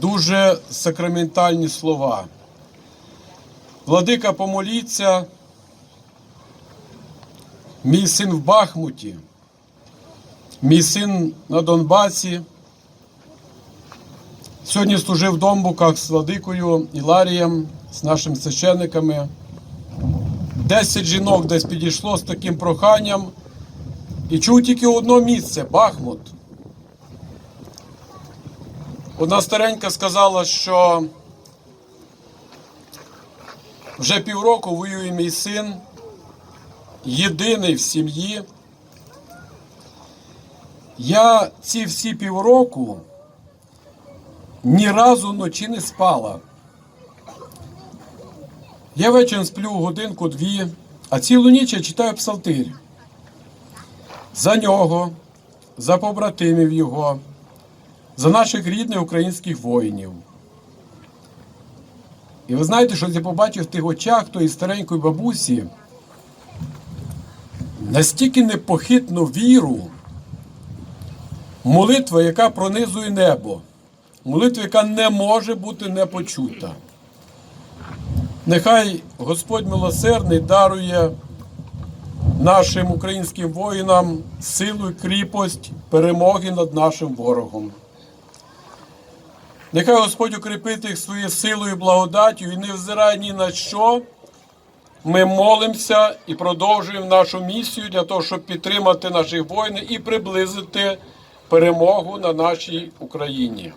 Дуже сакраментальні слова. Владика, помоліться. Мій син в Бахмуті, мій син на Донбасі. Сьогодні служив в Домбуках з владикою Іларієм, з нашими священниками. Десять жінок десь підійшло з таким проханням і чув тільки одне місце Бахмут. Одна старенька сказала, що вже півроку воює мій син, єдиний в сім'ї. Я ці всі півроку ні разу вночі не спала. Я вечором сплю годинку-дві, а цілу ніч я читаю псалтир. За нього, за побратимів його, за наших рідних українських воїнів. І ви знаєте, що я побачив в тих очах тої старенької бабусі настільки непохитну віру, молитва, яка пронизує небо, молитва, яка не може бути не почута. Нехай Господь милосердний дарує нашим українським воїнам силу і кріпость перемоги над нашим ворогом. Нехай Господь укріпить їх своєю силою і благодаттю і не взирає ні на що. Ми молимося і продовжуємо нашу місію для того, щоб підтримати наших воїнів і приблизити перемогу на нашій Україні,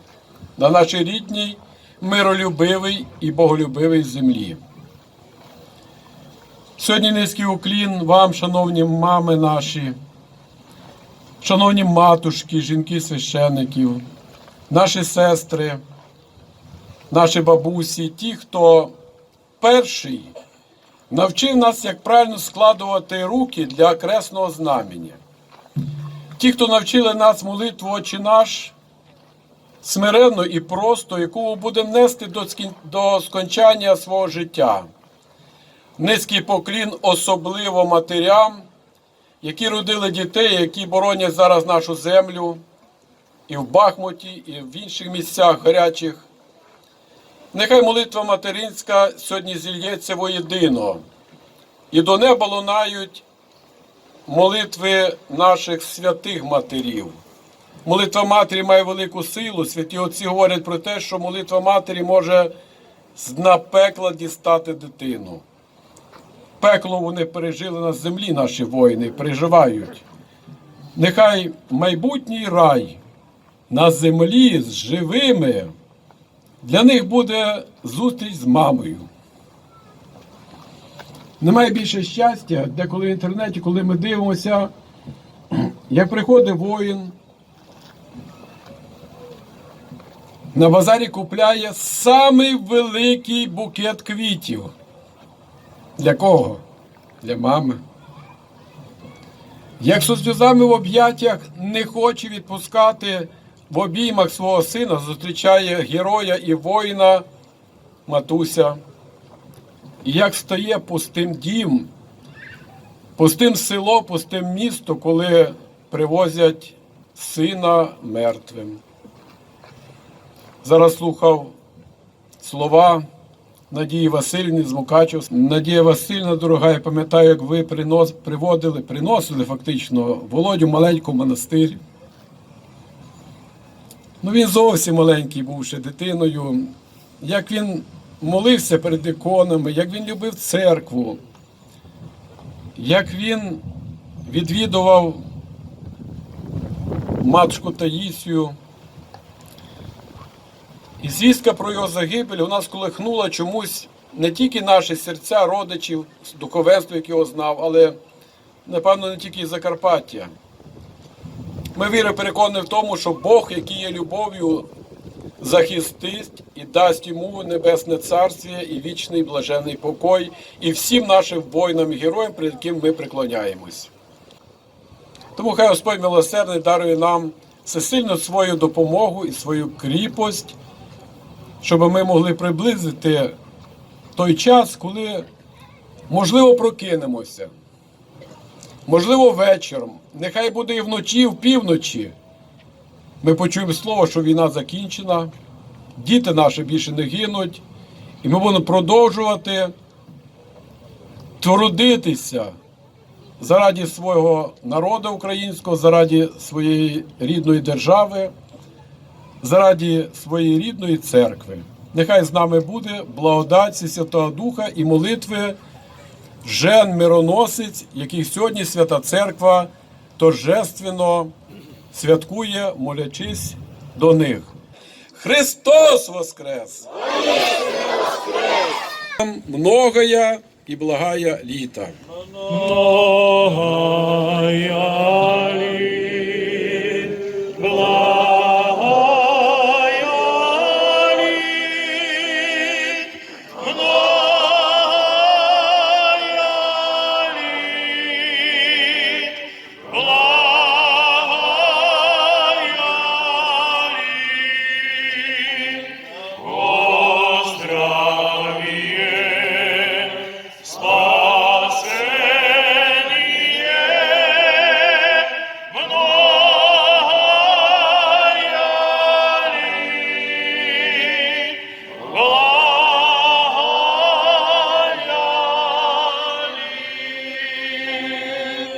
на нашій рідній, миролюбивій і боголюбивій землі. Сьогодні низький уклін вам, шановні мами наші, шановні матушки, жінки священиків, наші сестри, наші бабусі, ті, хто перший навчив нас, як правильно складувати руки для кресного знамення. Ті, хто навчили нас молитву Отче наш, смиренно і просто, яку ми будемо нести до до скончання свого життя. Низький поклін особливо матерям, які родили дітей, які боронять зараз нашу землю і в Бахмуті, і в інших місцях гарячих. Нехай молитва материнська сьогодні зільється воєдино, і до неба лунають молитви наших святих матерів. Молитва матері має велику силу. Святі отці говорять про те, що молитва матері може з дна пекла дістати дитину. Пекло вони пережили на землі, наші воїни, переживають. Нехай майбутній рай на землі з живими. Для них буде зустріч з мамою. Немає більше щастя, деколи в інтернеті, коли ми дивимося, як приходить воїн, на базарі купляє самий великий букет квітів. Для кого? Для мами. Як зі сльозами в об'яттях не хоче відпускати в обіймах свого сина, зустрічає героя і воїна матуся. І як стає пустим дім, пустим село, пустим місто, коли привозять сина мертвим. Зараз слухав слова Надії Васильівни з Мукачева. Надія Васильівна, дорога, я пам'ятаю, як ви принос, приводили, приносили фактично Володю маленьку в монастир. Ну, він зовсім маленький був ще дитиною. Як він молився перед іконами, як він любив церкву, як він відвідував матушку Таїсію. І звістка про його загибель у нас колихнула чомусь не тільки наші серця, родичів, духовенство, яке його знав, але, напевно, не тільки із Закарпаття. Ми віри переконані в тому, що Бог, який є любов'ю, захистить і дасть йому небесне царствіє і вічний блажений покой, і всім нашим воїнам і героям, перед яким ми преклоняємось. Тому хай Господь милосердний дарує нам всесильно свою допомогу і свою кріпость, щоб ми могли приблизити той час, коли, можливо, прокинемося. Можливо, вечором, нехай буде і вночі, і в півночі. Ми почуємо слово, що війна закінчена, діти наші більше не гинуть, і ми будемо продовжувати трудитися заради свого народу українського, заради своєї рідної держави, заради своєї рідної церкви. Нехай з нами буде благодать Святого Духа і молитви Жен Мироносець, яких сьогодні Свята Церква торжественно святкує, молячись до них. Христос Воскрес! Воскрес! Многоя і благая літа. Многая